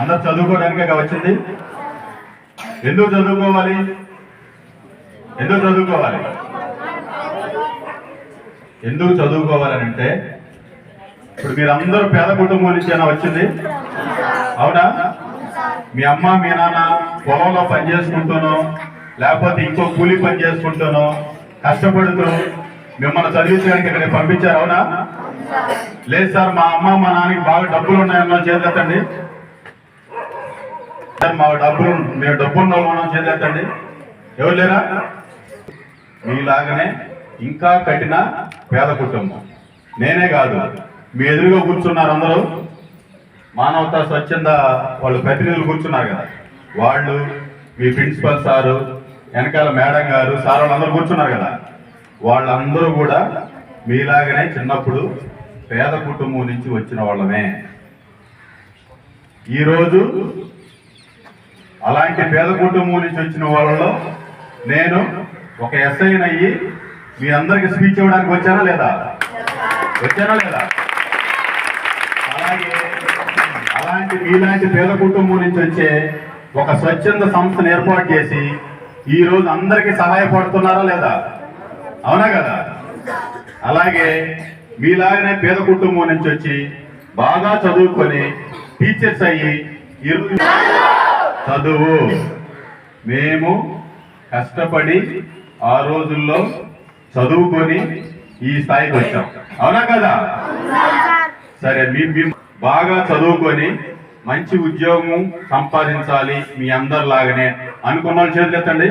అందరు చదువుకోవడానికే వచ్చింది? ఎందుకు చదువుకోవాలి? ఎందుకు చదువుకోవాలి? ఎందుకు చదువుకోవాలని అంటే ఇప్పుడు మీరందరూ పేద కుటుంబం నుంచి అయినా వచ్చింది? అవునా? మీ అమ్మ మీ నాన్న పొలంలో పని చేసుకుంటానో లేకపోతే ఇంకో కూలి పని చేసుకుంటూనో కష్టపడుతూ మిమ్మల్ని చదివించడానికి ఇక్కడ పంపించారు అవునా? లేదు సార్ మా అమ్మ మా నాన్నకి బాగా డబ్బులు ఉన్నాయన్న చేతండి మా డబ్బులు మేము డబ్బున్న మనం చేతండి ఎవరు లేరా? మీలాగనే ఇంకా కఠిన పేద కుటుంబం. నేనే కాదు మీ ఎదురుగా కూర్చున్నారు అందరూ. మానవతా స్వచ్ఛంద వాళ్ళు ప్రతినిధులు కూర్చున్నారు కదా. వాళ్ళు మీ ప్రిన్సిపల్ సారు వెనకాల మేడం గారు సార్ వాళ్ళందరూ కూర్చున్నారు కదా. వాళ్ళందరూ కూడా మీలాగనే చిన్నప్పుడు పేద కుటుంబం నుంచి వచ్చిన వాళ్ళమే. ఈరోజు అలాంటి పేద కుటుంబం నుంచి వచ్చిన వాళ్ళలో నేను ఒక ఎస్ఐని అయ్యి మీ అందరికి స్పీచ్ ఇవ్వడానికి వచ్చానా లేదా? వచ్చానా లేదా? అలాగే అలాంటి మీలాంటి పేద కుటుంబం నుంచి వచ్చే ఒక స్వచ్ఛంద సంస్థను ఏర్పాటు చేసి ఈ రోజు అందరికీ సహాయపడుతున్నారా లేదా? అవునా కదా? అలాగే మీలాగనే పేద కుటుంబం నుంచి వచ్చి బాగా చదువుకొని టీచర్స్ అయ్యి ఈరోజు చదువు. మేము కష్టపడి ఆ రోజుల్లో చదువుకొని ఈ స్థాయికి వచ్చాం. అవునా కదా? సరే మీ బాగా చదువుకొని మంచి ఉద్యోగం సంపాదించాలి మీ అందరిలాగానే అనుకున్న వాళ్ళు చేతులు ఎత్తండి